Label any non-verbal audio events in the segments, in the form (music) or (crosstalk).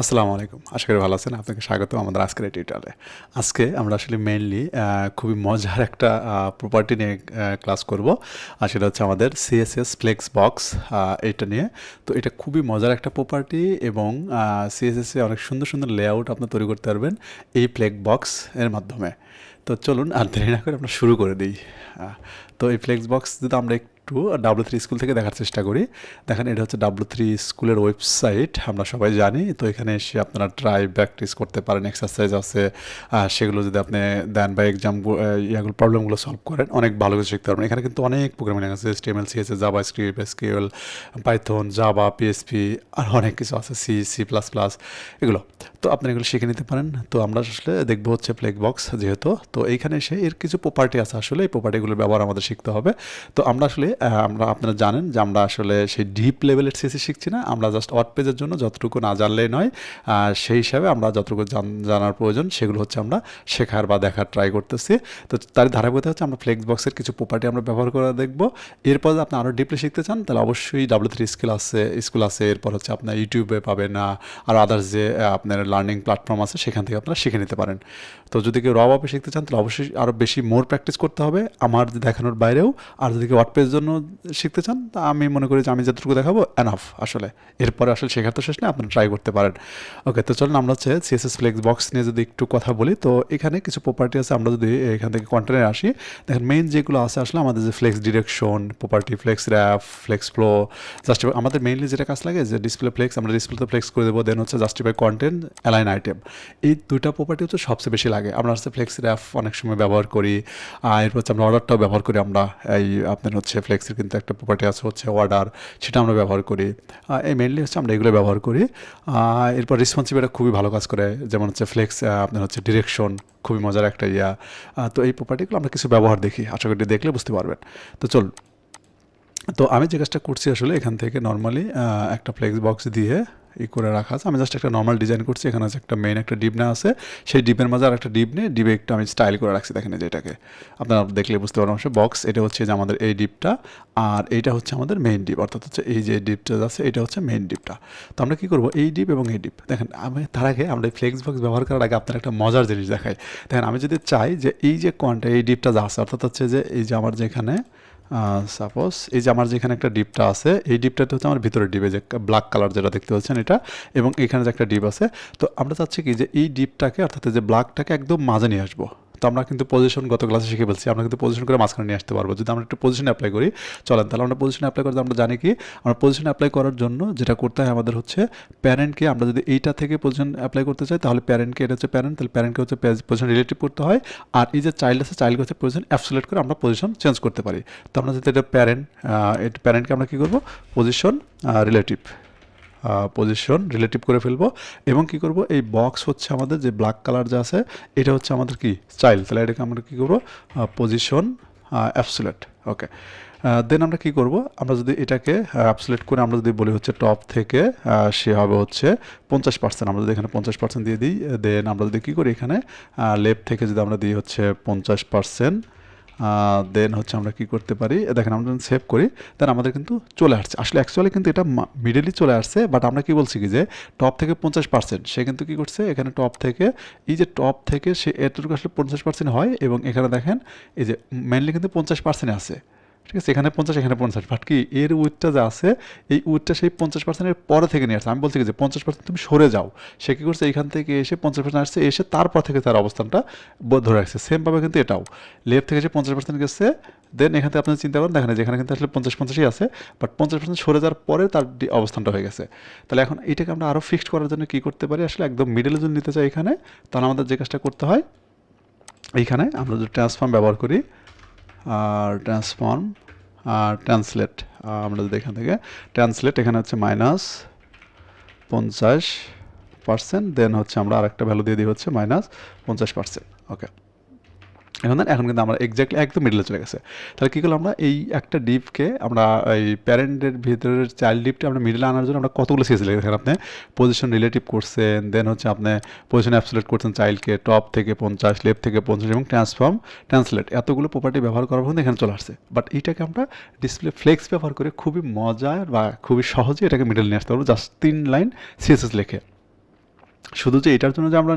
আসসালামু আলাইকুম। আশা করি ভালো আছেন। আপনাকে স্বাগত আমাদের আজকের এই টিউটারে আজকে আমরা আসলে মেনলি খুবই মজার একটা প্রপার্টি নিয়ে ক্লাস করব। আর সেটা হচ্ছে আমাদের সিএসএস ফ্লেক্স বক্স এটা নিয়ে। তো এটা খুবই মজার একটা প্রপার্টি এবং সিএসএস অনেক সুন্দর সুন্দর লেআউট আপনি তৈরি করতে পারবেন এই ফ্লেক বক্স এর মাধ্যমে। তো চলুন আর দেরি না করে আমরা শুরু করে দিই। তো এই ফ্লেক্স বক্স যদি আমরা ডাব্লু থ্রি স্কুল থেকে দেখার চেষ্টা করি। দেখেন, এটা হচ্ছে ডাব্লু থ্রি স্কুলের ওয়েবসাইট আমরা সবাই জানি। তো এখানে এসে আপনারা ট্রাই প্র্যাকটিস করতে পারেন এক্সারসাইজ আছে। সেগুলো যদি আপনি দেন বা এক্সাম ইয়াগুলো প্রবলেমগুলো সলভ করেন, অনেক ভালো কিছু শিখতে পারবেন। এখানে কিন্তু অনেক প্রোগ্রামিং আছে HTML CSS JavaScript SQL Python Java PHP আর অনেক কিছু আছে সি সি প্লাস প্লাস এগুলো। তো আপনি এগুলো শিখে নিতে পারেন। তো আমরা আসলে দেখব হচ্ছে প্লেগ বক্স যেহেতু। তো এইখানে এসে এর কিছু প্রপার্টি আছে। আসলে এই প্রপার্টিগুলোর ব্যবহার আমাদের শিখতে হবে। তো আমরা আসলে আমরা আপনারা জানেন যে আমরা আসলে সেই ডিপ লেভেলের সিসি শিখছি না। আমরা জাস্ট ওয়ার্ড পেজের জন্য যতটুকু না জানলেই নয়। সেই হিসাবে আমরা যতটুকু জান- জানার প্রয়োজন সেগুলো হচ্ছে আমরা শেখার বা দেখার ট্রাই করতেছি। তো তার ধারাবাহিকতা হচ্ছে আমরা ফ্লেক্স বক্সের কিছু প্রপার্টি আমরা ব্যবহার করে দেখব। এরপর আপনি আরও ডিপলি শিখতে চান, তাহলে অবশ্যই ডাব্লিউ থ্রি স্কিল আছে স্কুল আছে। এরপর হচ্ছে আপনার ইউটিউবে পাবেন না আর আদার্স যে আপনার লার্নিং প্ল্যাটফর্ম আছে, সেখান থেকে আপনারা শিখে নিতে পারেন। তো যদি কেউ রবাবে শিখতে চান, তাহলে অবশ্যই আরও বেশি মোর প্র্যাকটিস করতে হবে। আমার দেখানোর বাইরেও। আর যদি কেউ পেজের জন্য শিখতে চান, তা আমি মনে করি যে আমি যতটুকু দেখাবো এনাফ আসলে। এরপরে আসলে শেখার তো শেষ নেই, আপনারা ট্রাই করতে পারেন। ওকে তো চলুন আমরা হচ্ছে সিএসএস ফ্লেক্স বক্স নিয়ে যদি একটু কথা বলি, তো এখানে কিছু প্রপার্টি আছে, আমরা যদি এখান থেকে কন্টেন্টে আসি, দেখেন মেইন যেগুলো আছে আসলে আমাদের যে flex direction property flex wrap flex flow justify আমাদের মেইনলি যেটা কাজ লাগে যে ডিসপ্লে ফ্লেক্স আমরা ডিসপ্লেতে ফ্লেক্স করে দেবো দেন হচ্ছে জাস্টিফাই কন্টেন্ট অ্যালাইন আইটেম এই দুইটা প্রপার্টি হচ্ছে সবচেয়ে বেশি লাগে। আমরা হচ্ছে ফ্লেক্স র্যাপ অনেক সময় ব্যবহার করি আর হচ্ছে আমরা অর্ডারটাও ব্যবহার করি আমরা, এই আপনার হচ্ছে ফ্লেক্সের কিন্তু একটা প্রপার্টি আছে, হচ্ছে অর্ডার সেটা আমরা ব্যবহার করি। এই মেনলি হচ্ছে আমরা এগুলো ব্যবহার করি। এরপর রেসপন্সিভ এটা খুবই ভালো কাজ করে, যেমন হচ্ছে ফ্লেক্স আপনার হচ্ছে ডিরেকশন খুবই মজার একটা ইয়া। তো এই প্রপার্টিগুলো আমরা কিছু ব্যবহার দেখি, আশা করি দেখলে বুঝতে পারবেন। তো চল। তো আমি যে কাজটা করছি আসলে এখান থেকে নর্মালি একটা ফ্লেক্স বক্স দিয়ে ই করে রাখা আছে। আমি জাস্ট একটা নর্মাল ডিজাইন করছি, এখানে আছে একটা মেইন একটা ডিপ না আছে। সেই ডিপের মাঝে আর একটা ডিপ নিয়ে ডিপে একটু আমি স্টাইল করে রাখছি, দেখেন এই যে এটাকে। আপনারা দেখলে বুঝতে পারবেন অবশ্যই বক্স এটা হচ্ছে যে আমাদের এই ডিপটা আর এইটা হচ্ছে আমাদের মেইন ডিপ অর্থাৎ হচ্ছে এই যে ডিপটা আছে, এটা হচ্ছে মেইন ডিপটা তো আমরা কী করব? এই ডিপ এবং এই ডিপ দেখেন, আমি তার আগে আমরা ফ্লেক্স বক্স ব্যবহার করার আগে আপনার একটা মজার জিনিস দেখাই। দেখেন, আমি যদি চাই যে এই যে কোয়ান্টা এই ডিপটা যা আছে, অর্থাৎ হচ্ছে যে এই যে আমার যেখানে সাপোজ এই যে আমার যেখানে একটা ডিপটা আছে, এই ডিপটাতে হচ্ছে আমার ভিতরে ডিপে যে ব্ল্যাক কালার যেটা দেখতে পাচ্ছেন এটা, এবং এখানে যে একটা ডিপ আছে, তো আমরা চাচ্ছি কি যে এই ডিপটাকে, অর্থাৎ যে ব্ল্যাকটাকে একদম মাঝে নিয়ে আসব। তো আমরা কিন্তু পজিশন গত ক্লাসে শিখে বলছি আমরা কিন্তু পজিশন করে মাঝখানে নিয়ে আসতে পারব। যদি আমরা একটু পজিশন অ্যাপ্লাই করি, চলেন তাহলে আমরা পজিশন অ্যাপ্লাই করতে আমরা জানি কি, আমরা পজিশন অ্যাপ্লাই করার জন্য যেটা করতে হয় আমাদের হচ্ছে প্যারেন্টকে আমরা যদি এইটা থেকে পজিশন অ্যাপ্লাই করতে চাই, তাহলে প্যারেন্টকে এটা হচ্ছে প্যারেন্ট তাহলে প্যারেন্টকে হচ্ছে পজিশন রিলেটিভ করতে হয়। আর এই যে চাইল্ড আছে চাইল্ডকে হচ্ছে পজিশন অ্যাবসোলেট করে আমরা পজিশন চেঞ্জ করতে পারি। তো আমরা যদি এটা প্যারেন্ট প্যারেন্টকে আমরা কী করব? পজিশন রিলেটিভ পজিশন রিলেটিভ করে ফেলব। এবং কি করব? এই বক্স হচ্ছে আমাদের যে ব্ল্যাক কালার যা আছে, এটা হচ্ছে আমাদের কি? চাইল্ড তাহলে এটাকে আমরা কী করব? পজিশন অ্যাবসুলেট ওকে দেন আমরা কি করব? আমরা যদি এটাকে অ্যাবসুলেট করে আমরা যদি বলি হচ্ছে টপ থেকে সে হবে হচ্ছে পঞ্চাশ পার্সেন্ট আমরা যদি এখানে পঞ্চাশ পার্সেন্ট দিয়ে দিই দেন আমরা যদি কী করি এখানে লেফট থেকে যদি আমরা দিই হচ্ছে পঞ্চাশ পার্সেন্ট দেন হচ্ছে আমরা কি করতে পারি? দেখেন আমরা যখন সেভ করি দেন আমাদের কিন্তু চলে আসছে। আসলে অ্যাকচুয়ালি কিন্তু এটা মিডেলই চলে আসছে বাট আমরা কি বলছি কি যে টপ থেকে পঞ্চাশ পার্সেন্ট সে কিন্তু কি করছে? এখানে টপ থেকে, এই যে টপ থেকে সে এতটুকু আসলে পঞ্চাশ পার্সেন্ট হয়, এবং এখানে দেখেন, এই যে মেনলি কিন্তু পঞ্চাশ পার্সেন্ট আছে। ঠিক আছে, এখানে পঞ্চাশ এখানে পঞ্চাশ। বাট কি, এর উইথটা যা আছে, এই উইথটা সেই পঞ্চাশ পার্সেন্টের পরে থেকে নিয়ে আসছে। আমি বলছি যে পঞ্চাশ পার্সেন্ট তুমি সরে যাও। সে কী করছে, এখান থেকে এসে পঞ্চাশ পার্সেন্ট আসছে, এসে তারপর থেকে তার অবস্থানটা ধরে রাখছে। সেমভাবে কিন্তু এটাও। লেফট থেকে এসে পঞ্চাশ পার্সেন্ট গেছে দেন এখান থেকে আপনার চিন্তা করেন, দেখেন যেখানে কিন্তু আসলে পঞ্চাশ পঞ্চাশই আছে বাট পঞ্চাশ পার্সেন্ট সরে যাওয়ার পরে তার অবস্থানটা হয়ে গেছে। তাহলে এখন এটাকে আমরা আরও ফিক্সড করার জন্য কী করতে পারি? আসলে একদম মিডলে যদি নিতে চাই এখানে, তাহলে আমাদের যে কাজটা করতে হয়, এইখানে আমরা যদি ট্রান্সফর্ম ব্যবহার করি আর ট্রান্সফর্ম আর ট্রান্সলেট আমরা যদি এখান থেকে ট্রান্সলেট এখানে হচ্ছে মাইনাস পঞ্চাশ পার্সেন্ট দেন হচ্ছে আমরা আরেকটা ভ্যালু দিয়ে দিই হচ্ছে মাইনাস পঞ্চাশ পার্সেন্ট ওকে এখন এখন কিন্তু আমরা এক্স্যাক্টলি একদম মিডলে চলে গেছে। তাহলে কী করলাম আমরা? এই একটা ডিপকে আমরা, এই প্যারেন্টের ভিতরের চাইল্ড ডিপটা আমরা মিডলে আনার জন্য আমরা কতগুলো সিএস লিখেছেন আপনি পজিশন রিলেটিভ করছেন দেন হচ্ছে আপনি পজিশন অ্যাবসোলেট করছেন চাইল্ডকে টপ থেকে পঞ্চাশ লেফট থেকে পঞ্চাশ এবং ট্রান্সফর্ম ট্রান্সলেট এতগুলো প্রপার্টি ব্যবহার করার পর এখানে চলে আসছে। বাট এইটাকে আমরা ডিসপ্লে ফ্লেক্স ব্যবহার করে খুবই মজার বা খুবই সহজে এটাকে মিডল নিয়ে আসতে পারব। জাস্ট তিন লাইন সিএসএস লিখে। শুধু যে এটার জন্য যে আমরা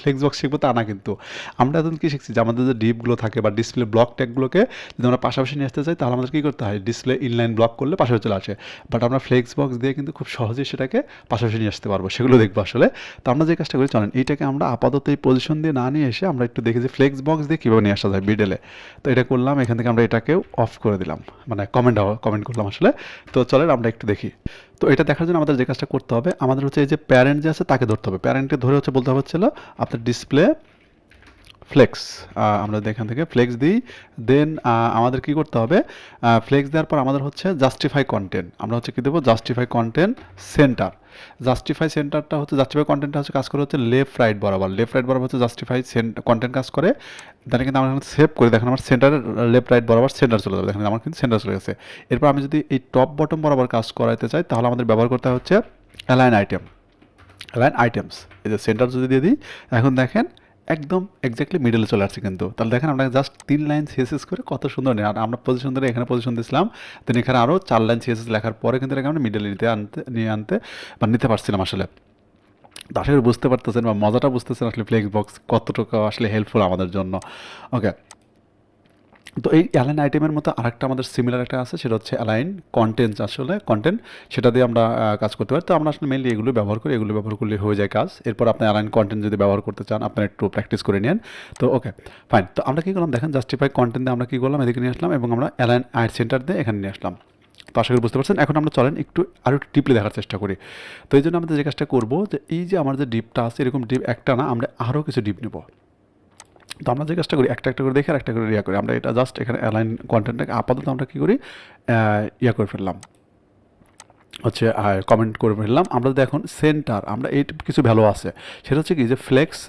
ফ্লেক্স বক্স শিখব তা না কিন্তু। আমরা এখন কি শিখছি? যে আমাদের যে ডিপগুলো থাকে বা ডিসপ্লে ব্লক ট্যাগগুলোকে যদি আমরা পাশাপাশি নিয়ে আসতে চাই, তাহলে আমাদের কী করতে হয়? ডিসপ্লে ইনলাইন ব্লক করলে পাশাপাশি চলে আসে। বাট আমরা ফ্লেক্স বক্স দিয়ে কিন্তু খুব সহজেই সেটাকে পাশাপাশি নিয়ে আসতে পারব। সেগুলো দেখব আসলে। তো আমরা যে কাজটা করি, চলেন এইটাকে আমরা আপাতত এই পজিশন দিয়ে না নিয়ে এসে আমরা একটু দেখি যে ফ্লেক্স বক্স দিয়ে কীভাবে নিয়ে আসা যায় বিডেলে তো এটা করলাম, এখান থেকে আমরা এটাকেও অফ করে দিলাম। মানে কমেন্ট কমেন্ট করলাম আসলে। তো চলেন আমরা একটু দেখি। তো এটা দেখার জন্য আমাদের যে কাজটা করতে হবে, আমাদের হচ্ছে এই যে প্যারেন্ট যে আছে তাকে ধরতে হবে। প্যারেন্টকে ধরে হচ্ছে বলতে হবে হচ্ছিল আপনার ডিসপ্লে ফ্লেক্স আমরা এখান থেকে ফ্লেক্স দিই। দেন আমাদের কি করতে হবে? ফ্লেক্স দেওয়ার পর আমাদের হচ্ছে জাস্টিফাই কন্টেন্ট আমরা হচ্ছে কি দেবো? জাস্টিফাই কন্টেন্ট সেন্টার জাস্টিফাই সেন্টারটা হচ্ছে জাস্টিফাই কন্টেন্টটা হচ্ছে কাজ করে হচ্ছে লেফট রাইট বরাবর। লেফট রাইট বরাবর হচ্ছে জাস্টিফাই কন্টেন্ট কাজ করে। তাহলে কিন্তু আমরা সেভ করে। দেখেন আমার সেন্টারের লেফট রাইট বরাবর সেন্টার চলে যাবে। দেখেন আমার কিন্তু সেন্টার চলে গেছে। এরপর আমি যদি এই টপ বটম বরাবর কাজ করাইতে চাই, তাহলে আমাদের ব্যবহার করতে হচ্ছে অ্যালাইন আইটেম অ্যালাইন আইটেমস এই যে সেন্টার যদি দিয়ে দিই, এখন দেখেন একদম এক্স্যাক্টলি মিডলে চলে আসছে কিন্তু। তাহলে দেখেন আমরা জাস্ট তিন লাইন সিএসএস করে কত সুন্দর নেই আর আমরা পজিশন ধরে এখানে পজিশন দিয়েছিলাম দেন এখানে আরও চার লাইন সিএসএস লেখার পরে কিন্তু এটাকে আমরা মিডলে নিতে আনতে নিয়ে আনতে বা নিতে পারছিলাম আসলে। তো আসলে বুঝতে পারতেছেন বা মজাটা বুঝতেছেন আসলে ফ্লেক্স বক্স কতটুকু আসলে হেল্পফুল আমাদের জন্য। ওকে তো এই অ্যালাইন আইটেমের মতো আরেকটা আমাদের সিমিলার একটা আছে, সেটা হচ্ছে অ্যালাইন কন্টেন্ট আসলে কন্টেন্ট সেটা দিয়ে আমরা কাজ করতে পারি। তো আমরা আসলে মেনলি এগুলো ব্যবহার করি, এগুলো ব্যবহার করলে হয়ে যায় কাজ। এরপর আপনি অ্যালাইন কন্টেন্ট যদি ব্যবহার করতে চান, আপনার একটু প্র্যাকটিস করে নেন তো ওকে ফাইন তো আমরা কী করলাম? দেখেন জাস্টিফাই কন্টেন্ট দিয়ে আমরা কী করলাম? এদিকে নিয়ে আসলাম এবং আমরা অ্যালাইন আইট সেন্টার দিয়ে এখানে নিয়ে আসলাম। তো আশা করি বুঝতে পারছেন। এখন আমরা চলেন একটু আরও একটু ডিপলি দেখার চেষ্টা করি। তো এই জন্য আমাদের যে কাজটা করব, যে এই যে আমার যে ডিপটা আছে, এরকম ডিপ একটা না, আমরা আরও কিছু ডিপ নেব। তো আমরা যে কাজটা করি, একটা একটা করে দেখে আর একটা করে ইয়া করি। আমরা এটা জাস্ট এখানে অ্যালাইন কন্টেন্টটাকে আপাতত আমরা কী করি ইয়া করে ফেললাম। হচ্ছে কমেন্ট করে ফেললাম। আমরা দেখুন সেন্টার আমরা এই কিছু ভ্যালু আছে। সেটা হচ্ছে কি যে ফ্লেক্স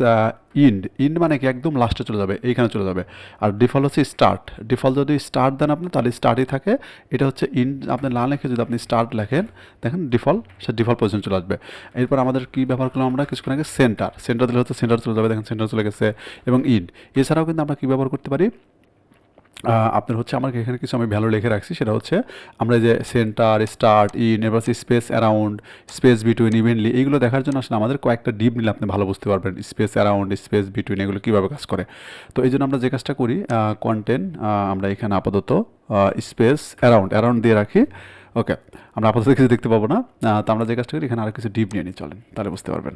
ইন্ড ইন্ড মানে কি? একদম লাস্টে চলে যাবে, এইখানে চলে যাবে। আর ডিফল্ট হচ্ছে স্টার্ট ডিফল্ট যদি স্টার্ট দেন আপনি, তাহলে স্টার্টই থাকে। এটা হচ্ছে ইন্ড আপনি না লেখে যদি আপনি স্টার্ট লেখেন, দেখেন ডিফল্ট সে ডিফল্ট পজিশন চলে আসবে। এরপর আমাদের কি ব্যবহার করলাম আমরা? কিছুক্ষণ আগে সেন্টার সেন্টার দিলে হচ্ছে সেন্টার চলে যাবে, দেখেন সেন্টার চলে গেছে, এবং ইন্ড এছাড়াও কিন্তু আমরা কী ব্যবহার করতে পারি? আপনার হচ্ছে আমার এখানে কিছু আমি ভ্যালু লিখে রাখছি, সেটা হচ্ছে আমরা যে সেন্টার স্টার্ট ইন এবার space around space between evenly এইগুলো দেখার জন্য আসলে আমাদের কয়েকটা ডিপ নিলে আপনি ভালো বুঝতে পারবেন স্পেস অ্যারাউন্ড স্পেস বিটুইন এগুলো কীভাবে কাজ করে। তো এই জন্য আমরা যে কাজটা করি কন্টেন্ট আমরা এখানে আপাতত স্পেস অ্যারাউন্ড অ্যারাউন্ড দিয়ে রাখি। ওকে আমরা আপাতত কিছু দেখতে পাবো না তো আমরা যে কাজটা করি, এখানে আরও কিছু ডিপ নিয়ে নিই, চলেন, তাহলে বুঝতে পারবেন।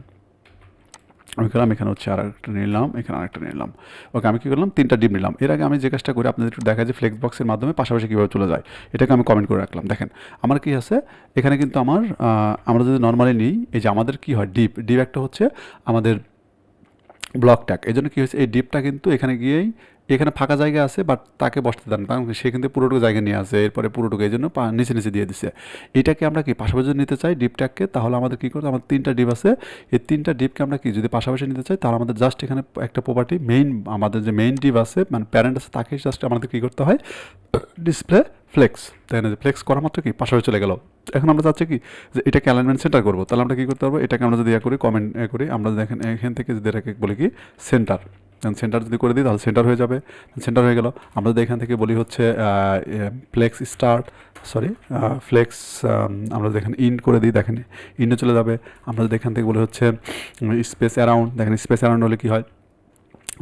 আমি করলাম এখানে হচ্ছে আর একটা নিলাম, এখানে আরেকটা নিলাম। ওকে, আমি কী করলাম? তিনটা ডিম নিলাম। এর আগে আমি যে কাজটা করি, আপনাদের একটু দেখা যে ফ্লেক্স বক্সের মাধ্যমে পাশাপাশি কীভাবে চলে যায়। এটাকে আমি কমেন্ট করে রাখলাম। দেখেন, আমার কী আছে? এখানে কিন্তু আমার আমরা যদি নর্মালি নিই, এই যে আমাদের কী হয়? ডিপ। ডিপ একটা হচ্ছে আমাদের ব্লক ট্যাগ এই জন্য কী হয়েছে? এই ডিপটা কিন্তু এখানে গিয়েই এখানে ফাঁকা জায়গা আছে বাট তাকে বসতে দেন কারণ সে কিন্তু পুরোটুকু জায়গা নিয়ে আসে এরপরে পুরোটুকু এই জন্য নিচে নিচে দিয়ে দিছে। এটাকে আমরা কি পাশাপাশি নিতে চাই ডিপ ট্যাগকে তাহলে আমাদের কী করতে আমাদের তিনটা ডিপ আছে। এই তিনটা ডিপকে আমরা কি যদি পাশাপাশি নিতে চাই, তাহলে আমাদের জাস্ট এখানে একটা প্রপার্টি মেইন আমাদের যে মেইন ডিপ আছে মানে প্যারেন্ট আছে, তাকে জাস্ট আমাদের কী করতে হয়? ডিসপ্লে ফ্লেক্স তাই না? যে ফ্লেক্স করা মাত্র কি? পাশাপাশি চলে গেল। এখন আমরা চাচ্ছি কি? যে এটাকে অ্যালাইনমেন্ট সেন্টার করব। তাহলে আমরা কী করতে পারব? এটাকে আমরা যদি ইয়া করি কমেন্ট করি, আমরা দেখেন এখান থেকে যদি এটাকে বলি কি সেন্টার সেন্টার যদি করে দিই, তাহলে সেন্টার হয়ে যাবে। সেন্টার হয়ে গেল। আমরা যদি এখান থেকে বলি হচ্ছে ফ্লেক্স স্টার্ট সরি ফ্লেক্স আমরা যদি এখানে ইন করে দিই, দেখেন ইন্ডে চলে যাবে। আমরা যদি এখান থেকে বলি হচ্ছে স্পেস অ্যারাউন্ড দেখেন স্পেস অ্যারাউন্ড হলে কী হয়?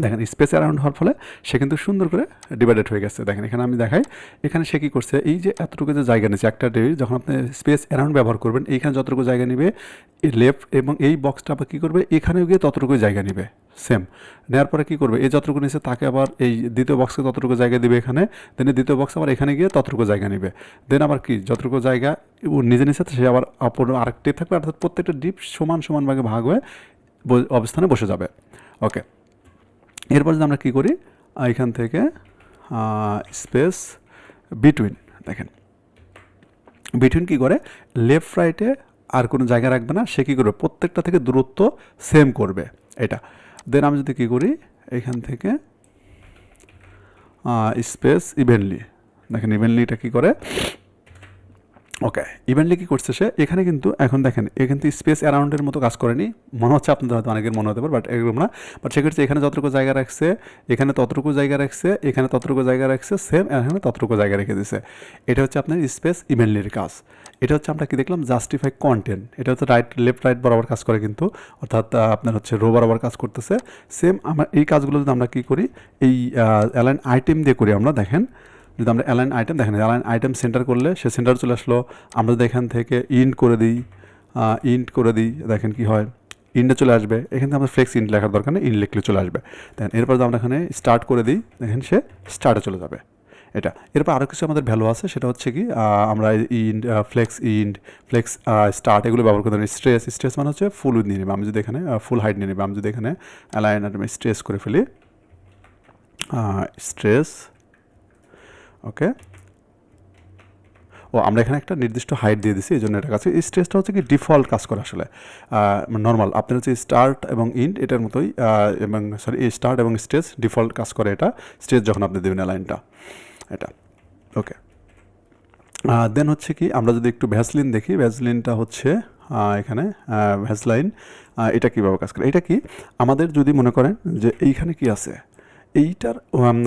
দেখেন স্পেস অ্যারাউন্ড হওয়ার ফলে সে কিন্তু সুন্দর করে ডিভাইডেড হয়ে গেছে। দেখেন, এখানে আমি দেখাই, এখানে সে কী করছে, এই যে এতটুকু যে জায়গা নিচ্ছে একটা ডে যখন আপনি স্পেস অ্যারাউন্ড ব্যবহার করবেন, এইখানে যতটুকু জায়গা নেবে, এই লেফট এবং এই বক্সটা আবার কী করবে, এখানেও গিয়ে ততটুকু জায়গা নেবে সেম নেওয়ার পরে কী করবে, এই যতটুকু নিচ্ছে তাকে আবার এই দ্বিতীয় বক্সে ততটুকু জায়গা দিবে এখানে দেন দ্বিতীয় বক্স আবার এখানে গিয়ে ততটুকু জায়গা নেবে। দেন আবার কি, যতটুকু জায়গা নিজে নিচে সে আবার অপর আরেকটি থাকবে, অর্থাৎ প্রত্যেকটা ডিপ সমান সমান ভাগে ভাগ হয়ে অবস্থানে বসে যাবে। ওকে এরপর যদি আমরা কী করি এখান থেকে স্পেস বিটুইন দেখেন। বিটুইন কী করে? লেফট রাইটে আর কোনো জায়গা রাখবে না, সে কী করবে? প্রত্যেকটা থেকে দূরত্ব সেম করবে, এটা। দেন আমি যদি কী করি, এখান থেকে স্পেস ইভেনলি দেখেন ইভেনলিটা কী করে? ওকে ইভেন্টলি কী করছে সে? এখানে কিন্তু, এখন দেখেন, এখানে তো স্পেস অ্যারাউন্ডের মতো কাজ করেনি। মনে হচ্ছে আপনাদের হয়তো অনেকের মনে হতে পারে বাট এরকম না। বাট সেক্ষেত্রে এখানে যতটুকু জায়গা রাখছে, এখানে ততটুকু জায়গা রাখছে, এখানে ততটুকু জায়গা রাখছে সেম এখানে ততটুকু জায়গা রেখে দিছে। এটা হচ্ছে আপনার স্পেস ইভেন্টলির কাজ। এটা হচ্ছে আমরা কি দেখলাম? জাস্টিফাই কন্টেন্ট এটা হচ্ছে রাইট লেফট রাইট বরাবর কাজ করে কিন্তু, অর্থাৎ আপনার হচ্ছে রো বরাবর কাজ করতেছে। সেম আমরা এই কাজগুলো যদি আমরা কী করি, এই অ্যালাইন আইটেম দিয়ে করি আমরা, দেখেন যদি আমরা অ্যালাইন আইটেম দেখেন অ্যালাইন আইটেম সেন্টার করলে সে সেন্টার চলে আসলো। আমরা যদি এখান থেকে ইন্ট করে দিই ইন্ট করে দিই, দেখেন কি হয়। ইন্টে চলে আসবে। এখানে আমরা ফ্লেক্স ইন্ট লেখার দরকার নেই ইন্ট লিখলে চলে আসবে। দেখেন এরপর আমরা এখানে স্টার্ট করে দিই, দেখেন সে স্টার্টে চলে যাবে। এটা। এরপর আরও কিছু আমাদের ভ্যালু আছে, সেটা হচ্ছে কি আমরা end flex end flex start এগুলো ব্যবহার করতে পারি। স্ট্রেস স্ট্রেস মানে হচ্ছে ফুল উইথ নিয়ে নেবে। আমি যদি এখানে ফুল হাইট নিয়ে নেবে। আমি যদি এখানে অ্যালাইন আইটেম স্ট্রেস করে ফেলি স্ট্রেস ওকে? ও, আমরা এখানে একটা নির্দিষ্ট হাইট দিয়ে দিছি এই জন্য এটা কাছে স্ট্রেসটা হচ্ছে কি ডিফল্ট কাজ করে আসলে। নর্মাল আপনার হচ্ছে স্টার্ট এবং ইন্ড এটার মতোই এবং সরি স্টার্ট এবং স্ট্রেস ডিফল্ট কাজ করে এটা স্ট্রেস যখন আপনি দেবেন লাইনটা এটা, ওকে। দেন হচ্ছে কি, আমরা যদি একটু ভ্যাসলিন দেখি ভ্যাসলিনটা হচ্ছে এখানে ভ্যাসলাইন এটা কীভাবে কাজ করে? এটা কি, আমাদের যদি মনে করেন যে এইখানে কি আছে এইটার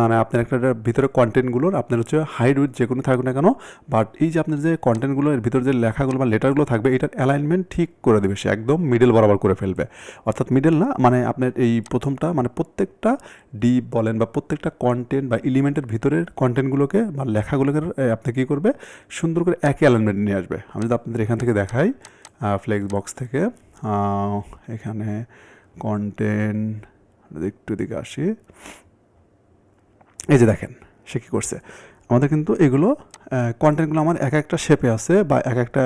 মানে আপনার একটা ভিতরে কন্টেন্টগুলোর আপনার হচ্ছে হাইড উইথ যে কোনো থাকুক না কেন বাট এই যে আপনার যে কন্টেন্টগুলো এর ভিতরে যে লেখাগুলো বা লেটারগুলো থাকবে, এটার অ্যালাইনমেন্ট ঠিক করে দেবে সে, একদম মিডল বরাবর করে ফেলবে। অর্থাৎ মিডল না মানে আপনার এই প্রথমটা মানে প্রত্যেকটা ডিপ বলেন বা প্রত্যেকটা কন্টেন্ট বা এলিমেন্টের ভিতরের কন্টেন্টগুলোকে বা লেখাগুলোকে আপনি কী করবে, সুন্দর করে একই অ্যালাইনমেন্ট নিয়ে আসবে। আমি যদি আপনাদের এখান থেকে দেখাই ফ্লেক্স বক্স থেকে এখানে কন্টেন্ট একটু দিকে আসি। এই যে দেখেন, সে কী করছে? আমাদের কিন্তু এগুলো কন্টেন্টগুলো আমার এক একটা শেপে আছে বা এক একটা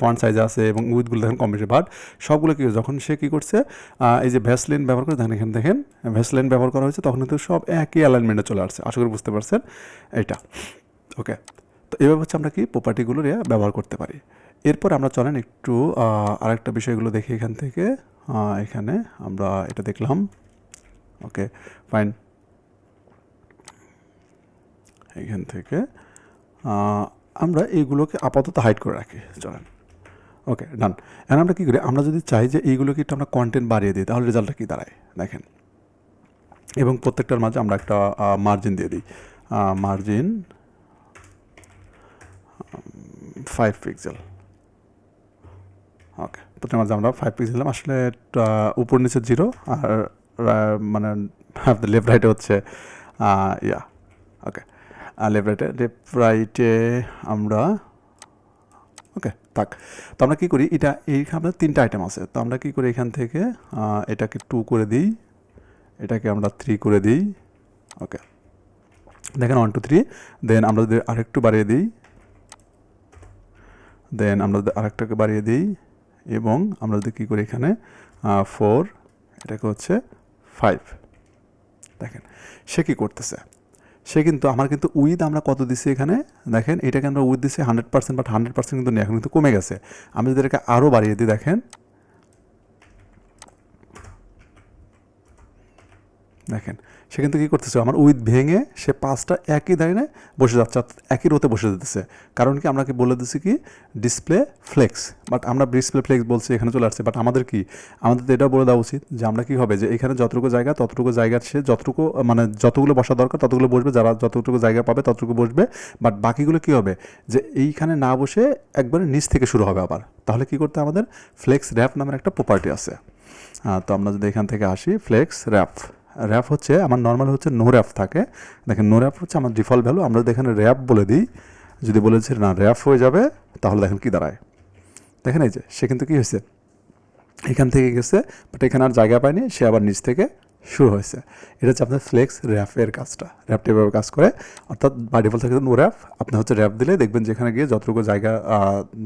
ফন্ট সাইজে আছে এবং উইথগুলো দেখেন কম বেশি বাট সবগুলো কী যখন সে কী করছে এই যে ভ্যাসলিন ব্যবহার করে, দেখেন এখানে, দেখেন ভ্যাসলিন ব্যবহার করা হয়েছে, তখন কিন্তু সব একই অ্যালাইনমেন্টে চলে আসছে। আশা করি বুঝতে পারছেন এটা ওকে তো এভাবে হচ্ছে আমরা কি প্রপার্টিগুলোর ইয়া ব্যবহার করতে পারি। এরপর আমরা চলেন একটু আরেকটা বিষয়গুলো দেখি এখান থেকে। এখানে আমরা এটা দেখলাম। ওকে ফাইন এখান থেকে আমরা এইগুলোকে আপাতত হাইড করে রাখি, চলেন। ওকে ডান এখন আমরা কী করি? আমরা যদি চাই যে এইগুলোকে একটু আমরা কন্টেন্ট বাড়িয়ে দিই, তাহলে রেজাল্টটা কী দাঁড়ায়? দেখেন। এবং প্রত্যেকটার মাঝে আমরা একটা মার্জিন দিয়ে দিই। মার্জিন ফাইভ পিক্সেল ওকে প্রথমে মাঝে আমরা ফাইভ পিক্সেল দিলাম। আসলে উপর নিচে জিরো আর মানে লেফট রাইটে হচ্ছে ইয়া। ওকে লেফট রাইটে লেফট রাইটে আমরা ওকে থাক। তো আমরা কী করি? এটা এইখানে আমাদের তিনটা আইটেম আছে। তো আমরা কী করি এখান থেকে? এটাকে টু করে দিই। এটাকে আমরা থ্রি করে দিই। ওকে দেখেন ওয়ান টু থ্রি দেন আমরা যদি আরেকটু বাড়িয়ে দিই। দেন আমরা যদি আরেকটাকে বাড়িয়ে দিই। এবং আমরা যদি কী করি এখানে? ফোর এটাকে হচ্ছে ফাইভ দেখেন, সে কী করতেছে? সে কিন্তু, আমার কিন্তু উইথ আমরা কত দিছি এখানে? দেখেন, এটাকে আমরা উইথ দিছি hundred percent but hundred percent কিন্তু এখন কিন্তু কমে গেছে। আমি যদি এটাকে আরও বাড়িয়ে দিই, দেখেন। দেখেন, সে কিন্তু কী করতেছে? আমার উইথ ভেঙে সে পাঁচটা একই দাঁড়িয়ে বসে যাচ্ছে একই রোতে বসে যেতেছে। কারণ কি? আমরা কি বলে দিচ্ছি কি? ডিসপ্লে ফ্লেক্স বাট আমরা ডিসপ্লে ফ্লেক্স বলছি, এখানে চলে আসছে। বাট আমাদের কি? আমাদের তো এটা বলে দেওয়া উচিত যে, আমরা কি হবে? যে এখানে যতটুকু জায়গা, ততটুকু জায়গার সে যতটুকু মানে যতগুলো বসা দরকার, ততগুলো বসবে। যারা যতটুকু জায়গা পাবে, ততটুকু বসবে। বাট বাকিগুলো কি হবে? যে এইখানে না বসে একবারে নিচ থেকে শুরু হবে আবার। তাহলে কি করতে আমাদের? ফ্লেক্স র্যাপ নামের একটা প্রপার্টি আছে। তো আমরা যদি এখান থেকে আসি ফ্লেক্স র্যাপ র্যাপ হচ্ছে, আমার নর্মাল হচ্ছে নো র্যাপ থাকে। দেখেন নো র্যাপ হচ্ছে আমার ডিফল্ট ভ্যালু আমরা এখানে র্যাপ বলে দিই। যদি বলেছে না র্যাপ হয়ে যাবে, তাহলে দেখেন কী দাঁড়ায়। দেখেন এই যে, সে কিন্তু কী হয়েছে? এখান থেকে গেছে বাট এখানে আর জায়গা পায়নি, সে আবার নিচ থেকে শুরু হয়েছে। এটা হচ্ছে আপনার ফ্লেক্স র্যাপের কাজটা। র্যাপটা এভাবে কাজ করে। অর্থাৎ বাই ডিফল্ট থাকে নো র্যাপ আপনি হচ্ছে র্যাপ দিলে দেখবেন যেখানে গিয়ে যতটুকু জায়গা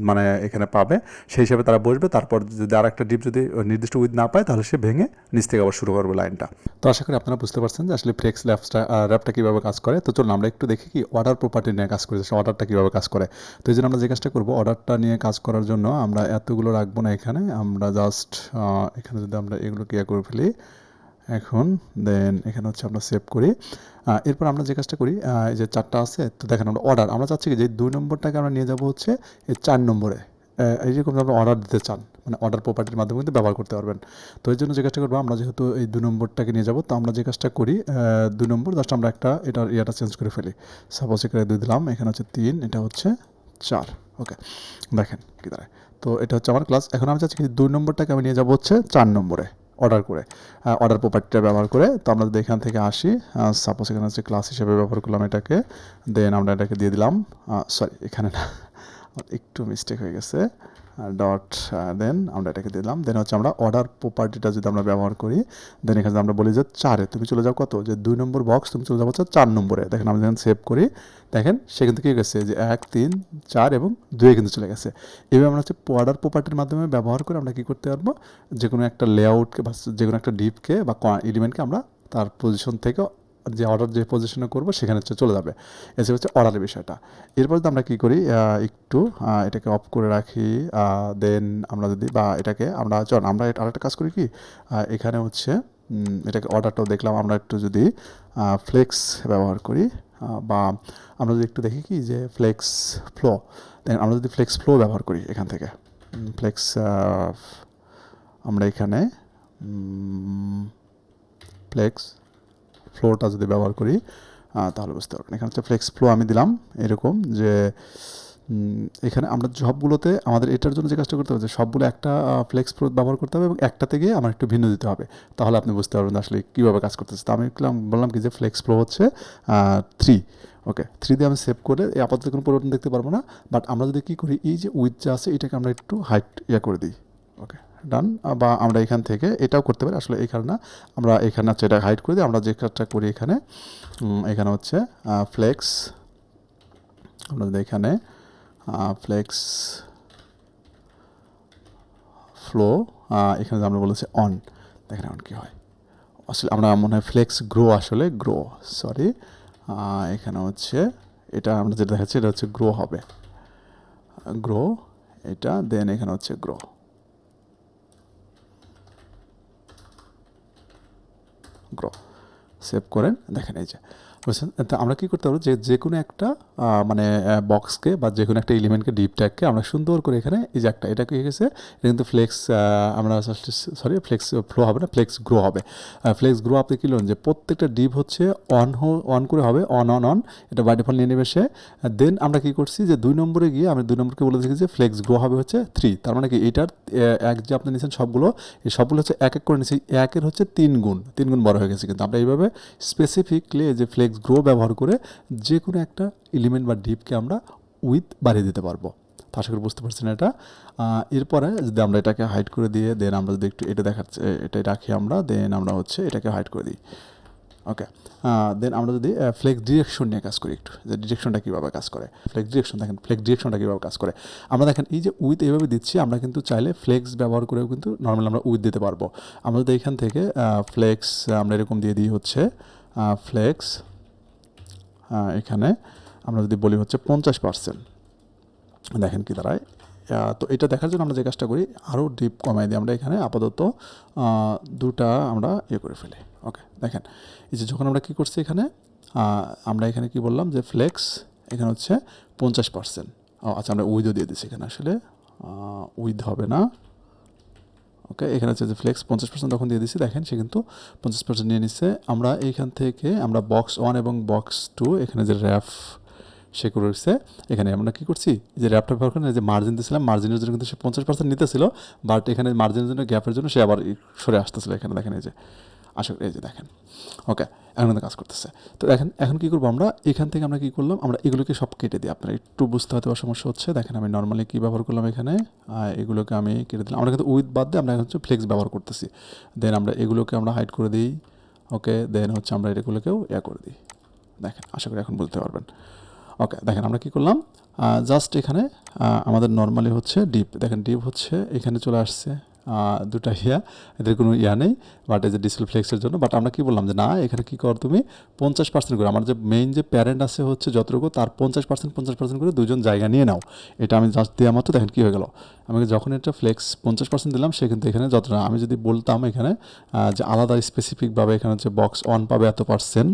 মানে এখানে পাবে, সেই হিসাবে তারা বসবে। তারপর যদি আর একটা ডিপ যদি নির্দিষ্ট উইথ না পায়, তাহলে সে ভেঙে নিচ থেকে আবার শুরু করবে লাইনটা তো আশা করি আপনারা বুঝতে পারছেন যে আসলে ফ্লেক্স র্যাপটা র্যাপটা কীভাবে কাজ করে। তো চলুন আমরা একটু দেখি কি অর্ডার প্রপার্টি নিয়ে কাজ করে অর্ডারটা কীভাবে কাজ করে। তো এই জন্য আমরা যে কাজটা করব অর্ডারটা নিয়ে কাজ করার জন্য আমরা এতগুলো রাখব না এখানে। আমরা জাস্ট এখানে যদি আমরা এগুলো ক্লিয়ার করে ফেলি এখন দেন এখানে হচ্ছে আমরা সেভ করি। এরপর আমরা যে কাজটা করি এই যে চারটা আছে, তো দেখেন আমরা অর্ডার আমরা চাচ্ছি কি যে দুই নম্বরটাকে আমরা নিয়ে যাব হচ্ছে এই চার নম্বরে। এইরকম আপনি অর্ডার দিতে চান মানে অর্ডার প্রপার্টির মাধ্যমে কিন্তু ব্যবহার করতে পারবেন। তো এই জন্য যে কাজটা করব, আমরা যেহেতু এই দু নম্বরটাকে নিয়ে যাব, তো আমরা যে কাজটা করি দুই নম্বর জাস্ট আমরা একটা এটার ইয়েটা চেঞ্জ করে ফেলি। সাপোজ এখানে দুই দিলাম, এখানে হচ্ছে তিন, এটা হচ্ছে চার ওকে দেখেন কি দাঁড়ায়। তো এটা হচ্ছে আমার ক্লাস এখন আমি চাচ্ছি দুই নম্বরটাকে আমি নিয়ে যাব হচ্ছে চার নম্বরে। অর্ডার করে অর্ডার প্রপার্টিটা ব্যবহার করে। তো আমরা যদি এখান থেকে আসি সাপোজ এখানে হচ্ছে ক্লাস হিসেবে ব্যবহার করলাম এটাকে দেন আমরা এটাকে দিয়ে দিলাম সরি এখানে না, (laughs) একটু মিস্টেক হয়ে গেছে। ডট দেন আমরা এটাকে দিলাম। দেন হচ্ছে আমরা অর্ডার প্রপার্টিটা যদি আমরা ব্যবহার করি দেন এখানে আমরা বলি যে চারে, তুমি চলে যাও কত? যে দুই নম্বর বক্স তুমি চলে যাব হচ্ছে চার নম্বরে। দেখেন আমরা যখন সেভ করি, দেখেন সে কিন্তু কী গেছে যে এক, তিন, চার এবং দুয়ে কিন্তু চলে গেছে। এভাবে আমরা হচ্ছে অর্ডার প্রপার্টির মাধ্যমে ব্যবহার করে আমরা কী করতে পারব? যে কোনো একটা লেআউটকে বা যে কোনো একটা ডিপকে বা এলিমেন্টকে আমরা তার পজিশন থেকে যে অর্ডার যে পজিশনে করব, সেখানে হচ্ছে চলে যাবে। এসে হচ্ছে অর্ডারের বিষয়টা। এরপর যদি আমরা কী করি একটু এটাকে অফ করে রাখি দেন আমরা যদি, বা এটাকে আমরা, চল, আমরা আরেকটা কাজ করি কি এখানে হচ্ছে এটাকে অর্ডারটাও দেখলাম, আমরা একটু যদি ফ্লেক্স ব্যবহার করি বা আমরা যদি একটু দেখি কি, যে ফ্লেক্স ফ্লো দেন আমরা যদি ফ্লেক্স ফ্লো ব্যবহার করি এখান থেকে ফ্লেক্স আমরা এখানে ফ্লেক্স ফ্লোটা যদি ব্যবহার করি তাহলে বুঝতে পারবেন। এখানে হচ্ছে ফ্লেক্স ফ্লো আমি দিলাম এরকম যে এখানে আমরা সবগুলোতে আমাদের এটার জন্য যে কাজটা করতে হবে যে, সবগুলো একটা ফ্লেক্স ফ্লো ব্যবহার করতে হবে এবং একটা থেকে আমার একটু ভিন্ন দিতে হবে। তাহলে আপনি বুঝতে পারবেন আসলে কীভাবে কাজ করতেছে। তো আমি বললাম বললাম কি যে ফ্লেক্স ফ্লো হচ্ছে থ্রি ওকে থ্রি দিয়ে আমি সেভ করে এই আপাতত কোনো পরিবর্তন দেখতে পারব না। বাট আমরা যদি কী করি, এই যে উইথ যা আছে, এটাকে আমরা একটু হাইট ইয়ে করে দিই ওকে ডান বা আমরা এখান থেকে এটাও করতে পারি। আসলে এখানে না, আমরা এখানে হচ্ছে এটা হাইড করে দিই। আমরা যে কাজটা করি এখানে এখানে হচ্ছে ফ্লেক্স আমরা যদি এখানে ফ্লেক্স ফ্লো এখানে আমরা বলেছি অন দেখেন এখন কী হয়। আসলে আমরা মনে হয় ফ্লেক্স গ্রো আসলে গ্রো সরি এখানে হচ্ছে এটা আমরা যেটা দেখাচ্ছি, এটা হচ্ছে গ্রো হবে। গ্রো এটা দেন এখানে হচ্ছে গ্রো গ্রো। সেভ করেন দেখেন এই যে। বুঝছেন তা আমরা কী করতে পারব যে যে কোনো একটা মানে বক্সকে বা যে কোনো একটা এলিমেন্টকে ডিপ ট্যাগকে আমরা সুন্দর করে এখানে এই যে একটা, এটা কি গেছে? এটা কিন্তু ফ্লেক্স আমরা সরি ফ্লেক্স ফ্লো হবে না ফ্লেক্স গ্রো হবে। ফ্লেক্স গ্রো আপনি কী বলুন যে প্রত্যেকটা ডিপ হচ্ছে অন অন করে হবে অন অন অন এটা বাই ডিফল্ট নিয়ে নেবে সে। দেন আমরা কী করছি যে দুই নম্বরে গিয়ে আমি দুই নম্বরকে বলে দিচ্ছি যে ফ্লেক্স গ্রো হবে হচ্ছে থ্রি তার মানে কি এটার এক যে আপনি নিয়েছেন সবগুলো এই সবগুলো হচ্ছে এক এক করে নিয়েছি একের হচ্ছে তিন গুণ তিন গুণ বড় হয়ে গেছে। কিন্তু আমরা এইভাবে স্পেসিফিকলি যে ফ্লেক্স গ্রো ব্যবহার করে যে কোনো একটা এলিমেন্ট বা ডিপকে আমরা উইথ বাড়িয়ে দিতে পারব। তো আশা করি বুঝতে পারছেন এটা। এরপরে যদি আমরা এটাকে হাইড করে দিয়ে দেন আমরা যদি একটু এটা দেখাচ্ছে, এটাই রাখি আমরা দেন আমরা হচ্ছে এটাকে হাইড করে দিই। ওকে দেন আমরা যদি ফ্লেক্স ডিরেকশন নিয়ে কাজ করি একটু, যে ডিরেকশনটা কীভাবে কাজ করে। ফ্লেক্স ডিরেকশন দেখেন ফ্লেক্স ডিরেকশনটা কীভাবে কাজ করে। আমরা দেখেন, এই যে উইথ এইভাবে দিচ্ছি, আমরা কিন্তু চাইলে ফ্লেক্স ব্যবহার করেও কিন্তু নর্মাল আমরা উইথ দিতে পারব। আমরা যদি এখান থেকে ফ্লেক্স আমরা এরকম দিয়ে দিই হচ্ছে ফ্লেক্স এখানে আমরা যদি বলি হচ্ছে পঞ্চাশ পার্সেন্ট দেখেন কি দাঁড়ায়। তো এটা দেখার জন্য আমরা যে কাজটা করি আরও ডিপ কমাই দিই আমরা এখানে আপাতত দুটা আমরা ইয়ে করে ফেলি। ওকে দেখেন, এই যে যখন আমরা কী করছি এখানে আমরা এখানে কি বললাম যে ফ্লেক্স এখানে হচ্ছে পঞ্চাশ পার্সেন্ট আচ্ছা আমরা উইথও দিয়ে দিচ্ছি এখানে আসলে। উইথ হবে না। ওকে এখানে হচ্ছে যে ফ্লেক্স পঞ্চাশ পার্সেন্ট তখন দিয়ে দিচ্ছি দেখেন সে কিন্তু পঞ্চাশ পার্সেন্ট নিয়ে নিচ্ছে আমরা এইখান থেকে, আমরা বক্স ওয়ান এবং বক্স টু এখানে যে র্যাফ সে করেছে, এখানে আমরা কি করছি? যে র্যাপটা ব্যবহার করে যে মার্জিন দিয়েছিলাম মার্জিনের জন্য কিন্তু সে পঞ্চাশ পার্সেন্ট নিতেছিল বাট এখানে মার্জিনের জন্য গ্যাপের জন্য সে আবার সরে আসতেছিল এখানে, দেখেন এই যে। আশা করি এই যে দেখেন। ওকে এখন কাজ করতেছে। তো দেখেন, এখন কী করব আমরা? এখান থেকে আমরা কী করলাম? আমরা এগুলোকে সব কেটে দিই। আপনারা একটু বুঝতে হয়তো সমস্যা হচ্ছে। দেখেন, আমি নর্মালি কী ব্যবহার করলাম এখানে? এগুলোকে আমি কেটে দিলাম। আমরা কিন্তু উইথ বাদ দিয়ে আমরা এখন হচ্ছে ফ্লেক্স ব্যবহার করতেছি। দেন আমরা এগুলোকে আমরা হাইড করে দিই। ওকে দেন হচ্ছে আমরা এগুলোকেও ইয়া করে দিই। দেখেন, আশা করি এখন বুঝতে পারবেন। ওকে দেখেন, আমরা কি করলাম? জাস্ট এখানে আমাদের নর্মালি হচ্ছে ডিপ দেখেন ডিপ হচ্ছে, এখানে চলে আসছে। দুটা ইয়া, এদের কোনো ইয়া নেই বাট এই যে ডিসপ্লে ফ্লেক্সের জন্য বাট আমরা কি বললাম যে না, এখানে কি কর তুমি? পঞ্চাশ পার্সেন্ট করে, আমার যে মেইন যে প্যারেন্ট আছে হচ্ছে যতটুকু, তার পঞ্চাশ পার্সেন্ট পঞ্চাশ পার্সেন্ট করে দুজন জায়গা নিয়ে নাও। এটা আমি জাস্ট দেওয়া মাত্র, দেখেন কী হয়ে গেল। আমি যখন এটা ফ্লেক্স পঞ্চাশ পার্সেন্ট দিলাম সে কিন্তু এখানে যতটা, আমি যদি বলতাম এখানে যে আলাদা স্পেসিফিকভাবে এখানে হচ্ছে বক্স অন পাবে এত পার্সেন্ট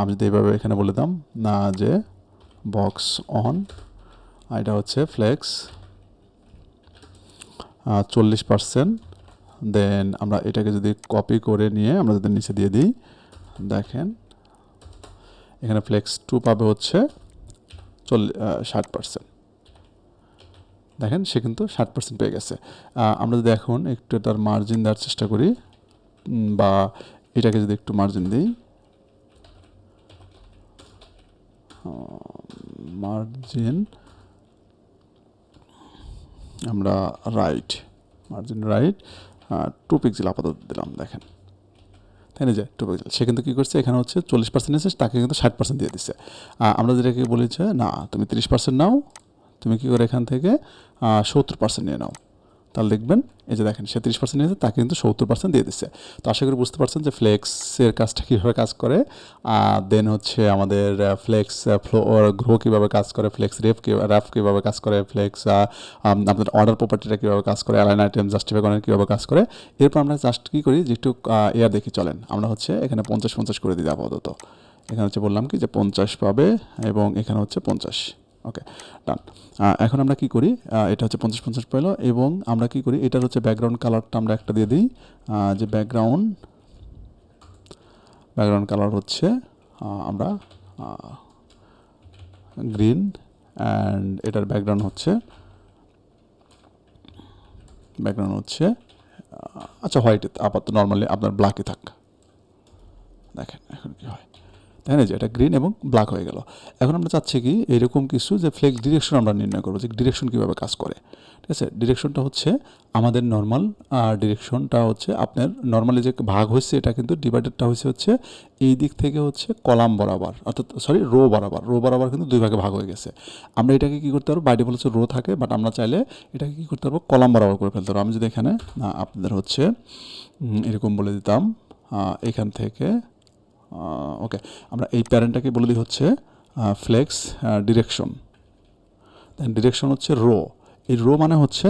আমি যদি এইভাবে এখানে বলে দিতাম না যে বক্স অন এটা হচ্ছে ফ্লেক্স চল্লিশ পার্সেন্ট দেন আমরা এটাকে যদি কপি করে নিয়ে আমরা যদি নিচে দিয়ে দিই, দেখেন, এখানে ফ্লেক্স টু পাবে হচ্ছে চল্লিশ ষাট পার্সেন্ট দেখেন, সে কিন্তু ষাট পার্সেন্ট পেয়ে গেছে। আমরা যদি এখন একটু তার মার্জিন দেওয়ার চেষ্টা করি বা এটাকে যদি একটু মার্জিন দিই মার্জিন আমরা right margin right two pixel আপাতত দিলাম, দেখেন। তাই না যে টু পিক্সেল সে কিন্তু কী করছে? এখানে হচ্ছে চল্লিশ পার্সেন্ট এসে তাকে কিন্তু ষাট পার্সেন্ট দিয়ে দিচ্ছে। আমরা যেটাকে বলেছে, না, তুমি তিরিশ পার্সেন্ট নাও, তুমি কী করে এখান থেকে সত্তর পার্সেন্ট নিয়ে নাও। তাহলে দেখবেন এই যে দেখেন, সে তিরিশ পার্সেন্ট নিয়েছে, তাকে কিন্তু সত্তর পার্সেন্ট দিয়ে দিচ্ছে। তো আশা করি বুঝতে পারছেন যে ফ্লেক্সের কাজটা কীভাবে কাজ করে দেন হচ্ছে আমাদের ফ্লেক্স ফ্লো গ্রো কীভাবে কাজ করে, ফ্লেক্স রেপ র্যাপ কীভাবে কাজ করে, ফ্লেক্স আপনাদের অর্ডার প্রপার্টিটা কীভাবে কাজ করে, অ্যালাইন আইটেম জাস্টিফাই করেন কীভাবে কাজ করে, এরপর আমরা জাস্ট কী করি যে একটু এয়ার দেখি চলেন। আমরা হচ্ছে এখানে পঞ্চাশ পঞ্চাশ করে দিই আপাতত। এখানে হচ্ছে বললাম কি যে পঞ্চাশ পাবে এবং এখানে হচ্ছে পঞ্চাশ। ওকে, ডান। এখন আমরা কি করি? এটা হচ্ছে পঞ্চাশ পঞ্চাশ পেল এবং আমরা কি করি? এটার হচ্ছে ব্যাকগ্রাউন্ড কালারটা আমরা একটা দিয়ে দিই। যে ব্যাকগ্রাউন্ড ব্যাকগ্রাউন্ড কালার হচ্ছে আমরা গ্রিন অ্যান্ড এটার ব্যাকগ্রাউন্ড হচ্ছে ব্যাকগ্রাউন্ড হচ্ছে আচ্ছা হোয়াইট আপাতত নর্মালি আপনার ব্ল্যাকে থাক। দেখেন এখন কি হয়। তাই না যে এটা গ্রিন এবং ব্ল্যাক হয়ে গেল। এখন আমরা চাচ্ছি কি, এরকম কিছু যে ফ্লেক্স ডিরেকশন আমরা নির্ণয় করব, যে ডিরেকশন কীভাবে কাজ করে। ঠিক আছে? ডিরেকশনটা হচ্ছে আমাদের নর্মাল ডিরেকশনটা হচ্ছে আপনার নর্মালি যে ভাগ হয়েছে, এটা কিন্তু ডিভাইডেডটা হচ্ছে হচ্ছে এই দিক থেকে হচ্ছে কলাম বরাবর, অর্থাৎ সরি রো বরাবর। রো বরাবর কিন্তু দুই ভাগে ভাগ হয়ে গেছে। আমরা এটাকে কী করতে পারব? বাই ডিফল্ট হচ্ছে রো থাকে বাট আমরা চাইলে এটাকে কী করতে পারব? কলাম বরাবর করে ফেলতে পারব। আমি যদি এখানে আপনাদের হচ্ছে এরকম বলে দিতাম এখান থেকে ওকে আমরা এই প্যারেন্টটাকে বলে দিই হচ্ছে ফ্লেক্স ডিরেকশন দেন ডিরেকশন হচ্ছে রো এই রো মানে হচ্ছে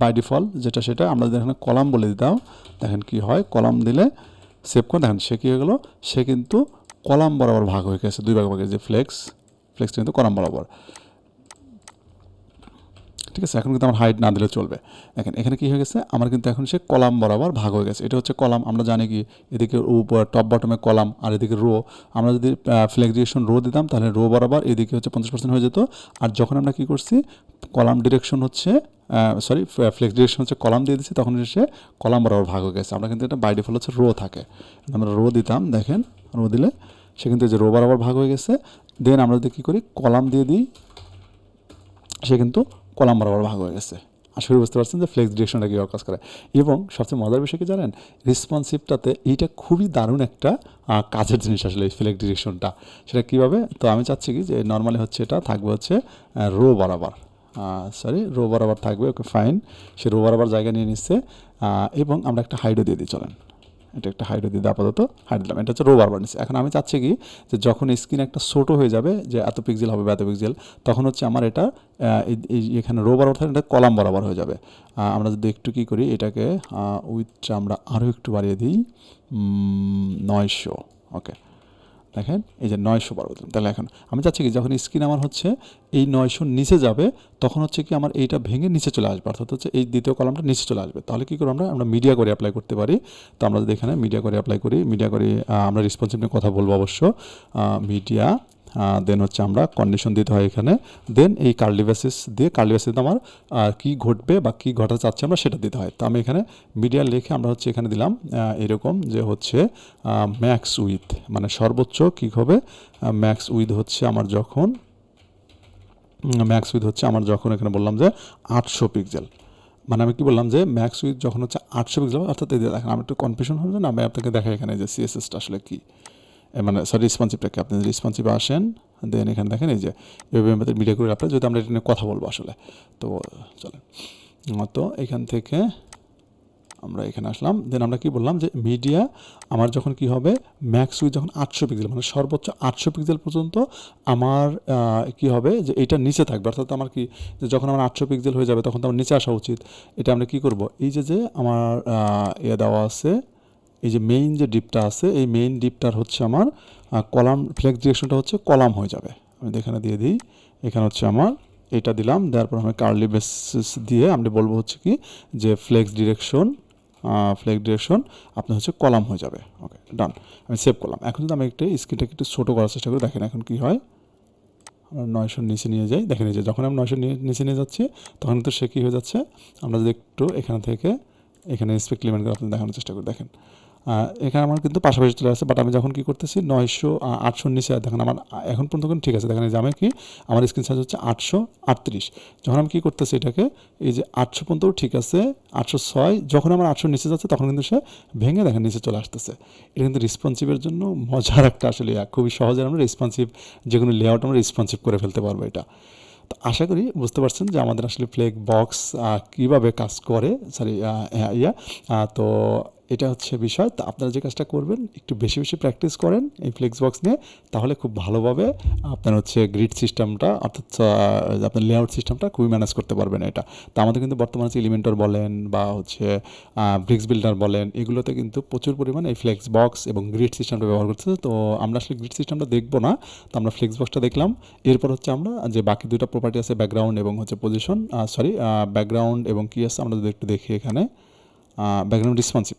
বাই ডিফল্ট যেটা সেটা আমরা এখানে কলাম বলে দিতাম, দেখেন কি হয়? কলাম দিলে সেভ করে দেখেন, সে কী হয়ে গেলো? সে কিন্তু কলাম বরাবর ভাগ হয়ে গেছে, দুই ভাগ ভাগে, যে ফ্লেক্স ফ্লেক্সটা কিন্তু কলাম বরাবর। ঠিক আছে? এখন কিন্তু আমার হাইট না দিলে চলবে। দেখেন, এখানে কি হয়ে গেছে? আমার কিন্তু এখন সে কলাম বরাবর ভাগ হয়ে গেছে। এটা হচ্ছে কলাম, আমরা জানি কি? এদিকে উপর টপ বটমে কলাম, আর এদিকে রো আমরা যদি ফ্লেক্সিয়েশন রো দিতাম, তাহলে রো বরাবর এদিকে হচ্ছে পঞ্চাশ পার্সেন্ট হয়ে যেত। আর যখন আমরা কি করছি? কলাম ডিরেকশন হচ্ছে সরি ফ্লেক্স ডিরেকশন হচ্ছে কলাম দিয়ে দিচ্ছি তখন সে কলাম বরাবর ভাগ হয়ে গেছে। আমরা কিন্তু এটা বাই ডিফল্ট হচ্ছে রো থাকে। আমরা রো দিতাম, দেখেন রো দিলে সে কিন্তু যে রো বরাবর ভাগ হয়ে গেছে। দেন আমরা যদি কী করি? কলাম দিয়ে দিই সে কিন্তু কলাম বরাবর ভাগ হয়ে গেছে। করি বুঝতে পারছেন যে ফ্লেক্স ডিরেকশনটা কীভাবে কাজ করে। এবং সবচেয়ে মজার বিষয় কি জানেন? রেসপন্সিভটাতে এইটা খুবই দারুণ একটা কাজের জিনিস আসলে এই ফ্লেক্স ডিরেকশনটা সেটা কীভাবে? তো আমি চাচ্ছি কি যে নর্মালি হচ্ছে এটা থাকবে হচ্ছে রো বরাবর। সরি রো বরাবর থাকবে ওকে ফাইন সে রো বরাবর জায়গা নিয়ে নিচ্ছে এবং আমরা একটা হাইডও দিয়ে দিই, চলেন। এটা একটা হাইড্রো দিয়ে আপাতত হাইড দিলাম। এটা হচ্ছে রো বারবার নিচ্ছে এখন আমি চাচ্ছি কি যে যখন স্ক্রিন একটা ছোটো হয়ে যাবে, যে এত পিক্সেল হবে এত পিক্সেল তখন হচ্ছে আমার এটা এখানে রো অর্থাৎ এটা কলাম বরাবর হয়ে যাবে। আমরা যদি একটু কী করি, এটাকে উইথটা আমরা আরও একটু বাড়িয়ে দিই নয়শো ওকে দেখেন, এই যে নয়শো বারো তাহলে এখন আমি চাচ্ছি কি, যখন স্ক্রিন আমার হচ্ছে এই নয়শোর নিচে যাবে, তখন হচ্ছে কি আমার এইটা ভেঙে নিচে চলে আসবে। অর্থাৎ হচ্ছে এই দ্বিতীয় কলামটা নিচে চলে আসবে। তাহলে কী করব আমরা? আমরা মিডিয়া করে অ্যাপ্লাই করতে পারি। তো আমরা যদি এখানে মিডিয়া করে অ্যাপ্লাই করি মিডিয়া করে আমরা রেসপন্সিভ নিয়ে কথা বলব অবশ্য মিডিয়া দেন হচ্ছে আমরা কন্ডিশন দিতে হয় এখানে। দেন এই কার্লি বেসিস দিয়ে কার্লি বেসিস আমার কি ঘটবে বা কী ঘটাতে চাচ্ছে আমরা সেটা দিতে হয়। তো আমি এখানে মিডিয়া লিখে আমরা হচ্ছে এখানে দিলাম এরকম যে হচ্ছে ম্যাক্স উইথ মানে সর্বোচ্চ কী হবে ম্যাক্স উইথ হচ্ছে আমার যখন ম্যাক্স উইথ হচ্ছে আমার যখন এখানে বললাম যে আটশো পিক্সেল মানে আমি কি বললাম যে ম্যাক্স উইথ যখন হচ্ছে আটশো পিক্সেল অর্থাৎ এই দেখেন, আমি একটু কনফিউশন হচ্ছে না, আমি আপনাকে দেখাই এখানে যে সিএসএসটা আসলে কি। মানে সরি রেসপন্সিভটাকে আপনি রেসপন্সিভ আসেন দেন এখানে দেখেন এই যে, এভাবে আমাদের মিডিয়া করে আপনার যদি আমরা এটা নিয়ে কথা বলব আসলে। তো, চলেন। তো এখান থেকে আমরা এখানে আসলাম। দেন আমরা কি বললাম যে মিডিয়া আমার যখন কি হবে ম্যাক্স উইথ যখন আটশো পিক্সেল মানে সর্বোচ্চ আটশো পিক্সেল পর্যন্ত আমার কি হবে যে, এটা নিচে থাকবে। অর্থাৎ আমার কি, যে যখন আমার আটশো পিক্সেল হয়ে যাবে, তখন তো আমার নিচে আসা উচিত। এটা আমরা কি করব? এই যে যে আমার ইয়ে দেওয়া আছে এই যে মেইন যে ডিপটা আছে, এই মেইন ডিপটার হচ্ছে আমার কলাম ফ্লেক্স ডিরেকশনটা হচ্ছে কলাম হয়ে যাবে। আমি এখানে দিয়ে দিই, এখানে হচ্ছে আমার, এটা দিলাম, দেওয়ার পর আমি কার্লি বেসিস দিয়ে আমরা বলব হচ্ছে কি যে ফ্লেক্স ডিরেকশন ফ্লেক্স ডিরেকশন আপনার হচ্ছে কলাম হয়ে যাবে। ওকে ডান আমি সেভ করলাম। এখন যদি আমি একটু স্ক্রিনটাকে একটু ছোটো করার চেষ্টা করি, দেখেন এখন কি হয়। আমরা নয়শোর নিচে নিয়ে যাই। দেখে নিয়ে যে যখন আমি নয়শো নিচে নিয়ে যাচ্ছি, তখন তো সে কী হয়ে যাচ্ছে? আমরা যদি একটু এখান থেকে, এখানে স্পেক লিমিট করে আপনি দেখানোর চেষ্টা করি। দেখেন এখানে আমার কিন্তু পাশাপাশি চলে আসছে বাট আমি যখন কি করতেছি, নয়শো আটশোর নিচে দেখেন আমার এখন পর্যন্ত কিন্তু ঠিক আছে, দেখেন যে কি, আমার স্ক্রিন সাইজ হচ্ছে আটশো আটত্রিশ যখন আমি কী করতেছি এটাকে, এই যে আটশো পর্যন্তও ঠিক আছে, আটশো ছয়, যখন আমার আটশো নিচে যাচ্ছে, তখন কিন্তু সে ভেঙে দেখেন নিচে চলে আসতেছে এটা কিন্তু রেসপন্সিভের জন্য মজার একটা আসলে। খুবই সহজে আমরা রেসপন্সিভ যে কোনো লেআউট আমরা রেসপন্সিভ করে ফেলতে পারব এটা তো আশা করি বুঝতে পারছেন যে আমাদের আসলে ফ্লেক বক্স কীভাবে কাজ করে সরি ইয়া তো এটা হচ্ছে বিষয়। তো আপনারা যে কাজটা করবেন, একটু বেশি বেশি প্র্যাকটিস করেন এই ফ্লেক্স বক্স নিয়ে, তাহলে খুব ভালোভাবে আপনার হচ্ছে গ্রিড সিস্টেমটা অর্থাৎ আপনার লেআউট সিস্টেমটা খুবই ম্যানেজ করতে পারবেন এটা। তো আমাদের কিন্তু বর্তমানে হচ্ছে এলিমেন্টর বলেন বা হচ্ছে ব্রিক্স বিল্ডার বলেন, এগুলোতে কিন্তু প্রচুর পরিমাণে এই ফ্লেক্স বক্স এবং গ্রিড সিস্টেমটা ব্যবহার করতেছে তো আমরা আসলে গ্রিড সিস্টেমটা দেখব না, তো আমরা ফ্লেক্স বক্সটা দেখলাম। এরপর হচ্ছে আমরা যে বাকি দুটো প্রপার্টি আছে ব্যাকগ্রাউন্ড এবং হচ্ছে পজিশন সরি ব্যাকগ্রাউন্ড এবং কি আছে, আমরা একটু দেখি এখানে। ব্যাকগ্রাউন্ড রেসপন্সিভ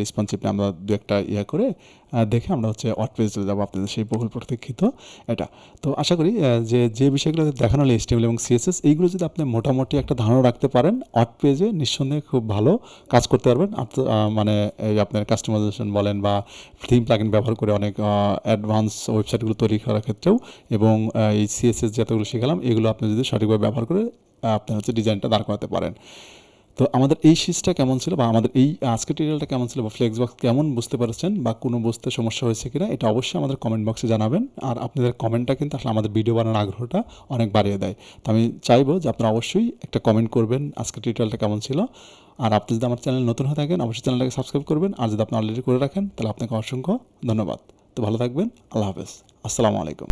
রেসপন্সিভ আমরা দু একটা ইয়ে করে দেখে আমরা হচ্ছে পেজ চলে যাব আপনাদের সেই বহুল প্রতীক্ষিত এটা। তো আশা করি যে যে বিষয়গুলো দেখানো হলো HTML এবং সিএসএস এইগুলো যদি আপনি মোটামুটি একটা ধারণা রাখতে পারেন পেজে নিঃসন্দেহে খুব ভালো কাজ করতে পারবেন। মানে এই আপনার কাস্টমাইজেশন বলেন বা থিম প্লাগিন ব্যবহার করে অনেক অ্যাডভান্স ওয়েবসাইটগুলো তৈরি করার ক্ষেত্রেও এবং এই সিএসএস যতগুলো শেখালাম, এগুলো আপনি যদি সঠিকভাবে ব্যবহার করে আপনার হচ্ছে ডিজাইনটা দাঁড় করাতে পারেন। তো আমাদের এই সিজটা কেমন ছিল বা আমাদের এই আজকের টিউটোরিয়ালটা কেমন ছিল বা ফ্লেক্স বক্স কেমন বুঝতে পারছেন বা কোনো বুঝতে সমস্যা হয়েছে কিনা, এটা অবশ্যই আমাদের কমেন্ট বক্সে জানাবেন। আর আপনাদের কমেন্টটা কিন্তু আসলে আমাদের ভিডিও বানানোর আগ্রহটা অনেক বাড়িয়ে দেয়। তো আমি চাইব যে আপনারা অবশ্যই একটা কমেন্ট করবেন আজকের টিউটোরিয়ালটা কেমন ছিল। আর আপনি যদি আমার চ্যানেল নতুন হয়ে থাকেন, অবশ্যই চ্যানেলটাকে সাবস্ক্রাইব করবেন। আর যদি আপনি অলরেডি করে রাখেন, তাহলে আপনাকে অসংখ্য ধন্যবাদ। তো ভালো থাকবেন, আল্লাহ হাফেজ। আসসালামু আলাইকুম।